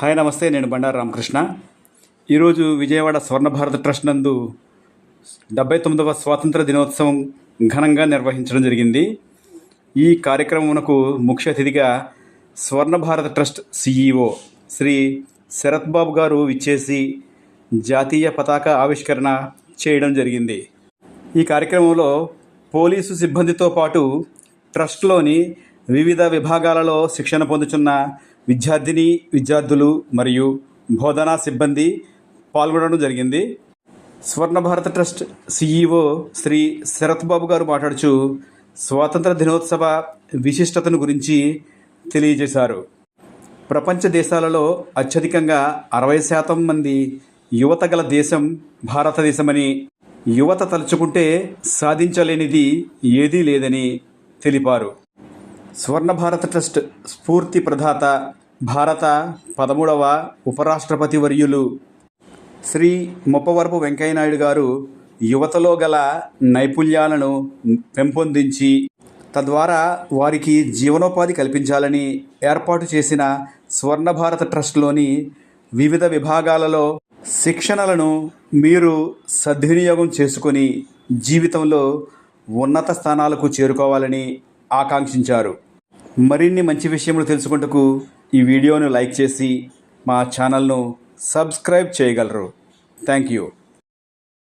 Hi నమస్తే నేను బండారు రామకృష్ణ. ఈరోజు విజయవాడ స్వర్ణభారత ట్రస్ట్ నందు డెబ్బై తొమ్మిదవ స్వాతంత్ర దినోత్సవం ఘనంగా నిర్వహించడం జరిగింది. ఈ కార్యక్రమమునకు ముఖ్య అతిథిగా స్వర్ణభారత ట్రస్ట్ సిఈఓ శ్రీ శరత్ బాబు గారు విచ్చేసి జాతీయ పతాక ఆవిష్కరణ చేయడం జరిగింది. ఈ కార్యక్రమంలో పోలీసు సిబ్బందితో పాటు ట్రస్ట్లోని వివిధ విభాగాలలో శిక్షణ పొందుతున్న విద్యార్థిని విద్యార్థులు మరియు బోధనా సిబ్బంది పాల్గొనడం జరిగింది. స్వర్ణ భారత ట్రస్ట్ సిఈఓ శ్రీ శరత్ బాబు గారు మాట్లాడుచు స్వాతంత్ర దినోత్సవ విశిష్టతను గురించి తెలియజేశారు. ప్రపంచ దేశాలలో అత్యధికంగా అరవై శాతం మంది యువత గల దేశం భారతదేశమని యువత తలుచుకుంటే సాధించలేనిది ఏదీ లేదని తెలిపారు. స్వర్ణ భారత ట్రస్ట్ స్ఫూర్తి ప్రదాత భారత పదమూడవ ఉపరాష్ట్రపతి వర్యులు శ్రీ ముప్పవరపు వెంకయ్యనాయుడు గారు యువతలో గల నైపుణ్యాలను పెంపొందించి తద్వారా వారికి జీవనోపాధి కల్పించాలని ఏర్పాటు చేసిన స్వర్ణ భారత ట్రస్ట్లోని వివిధ విభాగాలలో శిక్షణలను మీరు సద్వినియోగం చేసుకొని జీవితంలో ఉన్నత స్థానాలకు చేరుకోవాలని ఆకాంక్షించారు. మరిన్ని మంచి విషయములు తెలుసుకుంటకు ఈ వీడియోను లైక్ చేసి మా ఛానల్ను సబ్స్క్రైబ్ చేయగలరు. Thank you.